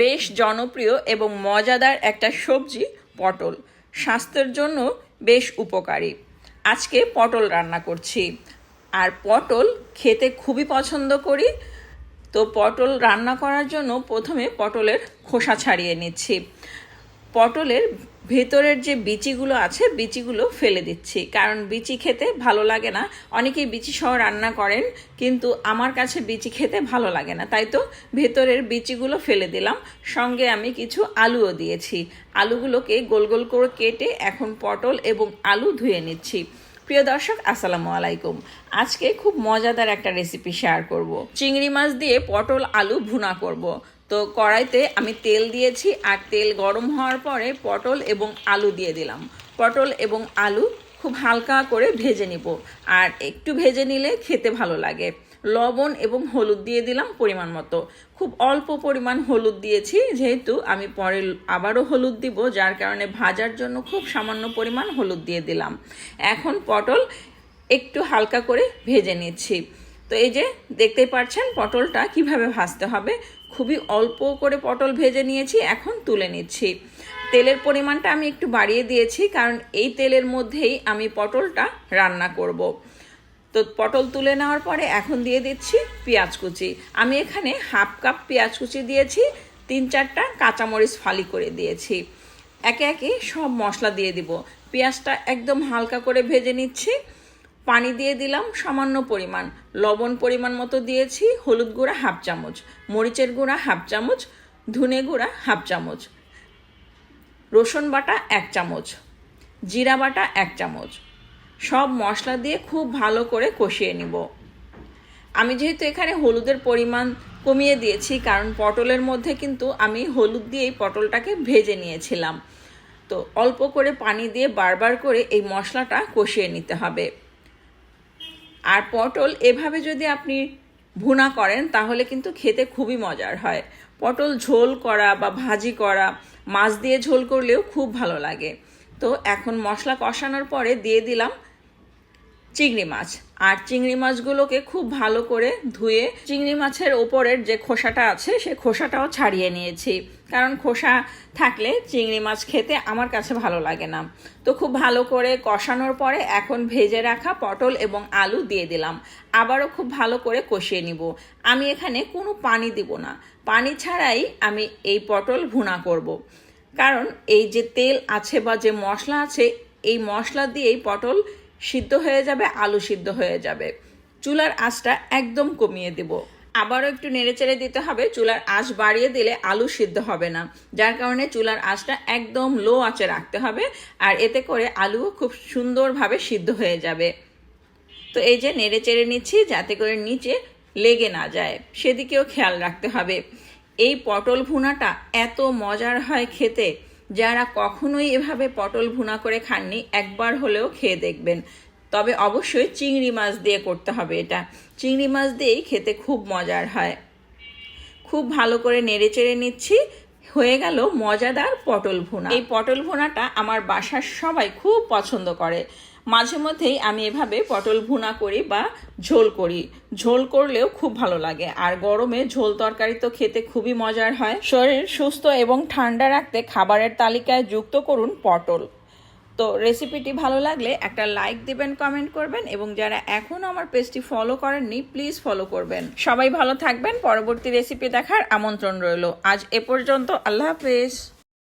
বেশ জনপ্রিয় এবং মজাদার একটা সবজি, পটল। স্বাস্থ্যের জন্য বেশ উপকারী। আজকে পটল রান্না করছি। আর পটল খেতে খুবই পছন্দ করি। তো পটল রান্না করার জন্য প্রথমে পটলের খোসা ছাড়িয়ে নিচ্ছি। পটলের ভেতরের যে বিচিগুলো আছে, বিচিগুলো ফেলে দিচ্ছি। কারণ বিচি খেতে ভালো লাগে না। অনেকেই বিচি সহ রান্না করেন, কিন্তু আমার কাছে বিচি খেতে ভালো লাগে না। তাই তো ভেতরের বিচিগুলো ফেলে দিলাম। সঙ্গে আমি কিছু আলুও দিয়েছি। আলুগুলোকে গোল গোল করে কেটে এখন পটল এবং আলু ধুয়ে নিচ্ছি। প্রিয় দর্শক, আসসালামু আলাইকুম। আজকে খুব মজাদার একটা রেসিপি শেয়ার করব। চিংড়ি মাছ দিয়ে পটল, আলু ভুনা করব। তো কড়াইতে আমি তেল দিয়েছি আর তেল গরম হওয়ার পরে পটল এবং আলু দিয়ে দিলাম। পটল এবং আলু খুব হালকা করে ভেজে নিব। আর একটু ভেজে নিলে খেতে ভালো লাগে। লবণ এবং হলুদ দিয়ে দিলাম পরিমাণ মতো। খুব অল্প পরিমাণ হলুদ দিয়েছি, যেহেতু আমি পরে আবারও হলুদ দিব, যার কারণে ভাজার জন্য খুব সামান্য পরিমাণ হলুদ দিয়ে দিলাম। এখন পটল একটু হালকা করে ভেজে নিচ্ছি। তো এই যে দেখতেই পাচ্ছেন পটলটা কীভাবে ভাজতে হবে। খুবই অল্প করে পটল ভেজে নিয়েছি, এখন তুলে নিচ্ছি। তেলের পরিমাণটা আমি একটু বাড়িয়ে দিয়েছি, কারণ এই তেলের মধ্যেই আমি পটলটা রান্না করব। তো পটল তুলে নেওয়ার পরে এখন দিয়ে দিচ্ছি পেঁয়াজ কুচি। আমি এখানে হাফ কাপ পেঁয়াজ কুচি দিয়েছি, তিন চারটা কাঁচামরিচ ফালি করে দিয়েছি। একে একে সব মশলা দিয়ে দিব। পেঁয়াজটা একদম হালকা করে ভেজে নিচ্ছি। পানি দিয়ে দিলাম, সামান্য পরিমাণ। লবণ পরিমাণ মতো দিয়েছি, হলুদ গুঁড়া হাফ চামচ, মরিচের গুঁড়া হাফ চামচ, ধনে গুঁড়া হাফ চামচ, রসুন বাটা এক চামচ, জিরা বাটা এক চামচ। সব মশলা দিয়ে খুব ভালো করে কষিয়ে নিব। আমি যেহেতু এখানে হলুদের পরিমাণ কমিয়ে দিয়েছি, কারণ পটলের মধ্যে কিন্তু আমি হলুদ দিয়েই পটলটাকে ভেজে নিয়েছিলাম। তো অল্প করে পানি দিয়ে বারবার করে এই মশলাটা কষিয়ে নিতে হবে। আর পটল এভাবে যদি আপনি ভুনা করেন, তাহলে কিন্তু খেতে খুবই মজার হয়। পটল ঝোল করা বা ভাজি করা, মাছ দিয়ে ঝোল করলেও খুব ভালো লাগে। তো এখন মশলা কষানোর পরে দিয়ে দিলাম চিংড়ি মাছ। আর চিংড়ি মাছগুলোকে খুব ভালো করে ধুয়ে চিংড়ি মাছের ওপরের যে খোসাটা আছে, সে খোসাটাও ছাড়িয়ে নিয়েছি। কারণ খোসা থাকলে চিংড়ি মাছ খেতে আমার কাছে ভালো লাগে না। তো খুব ভালো করে কষানোর পরে এখন ভেজে রাখা পটল এবং আলু দিয়ে দিলাম। আবারও খুব ভালো করে কষিয়ে নিব। আমি এখানে কোনো পানি দিব না। পানি ছাড়াই আমি এই পটল ভুনা করব। কারণ এই যে তেল আছে বা যে মশলা আছে, এই মশলা দিয়েই পটল সিদ্ধ হয়ে যাবে, আলু সিদ্ধ হয়ে যাবে। চুলার আঁচটা একদম কমিয়ে দেব। আবারও একটু নেড়েচেড়ে দিতে হবে। চুলার আঁচ বাড়িয়ে দিলে আলু সিদ্ধ হবে না। যার কারণে চুলার আঁচটা একদম লো আঁচে রাখতে হবে আর এতে করে আলুও খুব সুন্দরভাবে সিদ্ধ হয়ে যাবে। তো এই যে নেড়ে চেড়ে নিচ্ছি, যাতে করে নিচে লেগে না যায়। সেদিকেও খেয়াল রাখতে হবে। এই পটল ভুনাটা এত মজার হয় খেতে। যারা কখনোই এভাবে পটল ভুনা করে খাননি, একবার হলেও খেয়ে দেখবেন। তবে অবশ্যই চিংড়ি মাছ দিয়ে করতে হবে এটা। চিংড়ি মাছ দিয়েই খেতে খুব মজার হয়। খুব ভালো করে নেড়ে চেড়ে নিচ্ছি, হয়ে গেল মজাদার পটল ভুনা। এই পটল ভুনাটা আমার বাসার সবাই খুব পছন্দ করে। মাঝে মধ্যেই আমি এভাবে পটল ভুনা করি বা ঝোল করি। ঝোল করলেও খুব ভালো লাগে। আর গরমে ঝোল তরকারি তো খেতে খুবই মজার হয়। শরীর সুস্থ এবং ঠান্ডা রাখতে খাবারের তালিকায় যুক্ত করুন পটল। তো রেসিপিটি ভালো লাগলে একটা লাইক দিবেন, কমেন্ট করবেন এবং যারা এখনও আমার পেজটি ফলো করেননি, প্লিজ ফলো করবেন। সবাই ভালো থাকবেন। পরবর্তী রেসিপি দেখার আমন্ত্রণ রইল। আজ এ পর্যন্ত। আল্লাহ হাফেজ।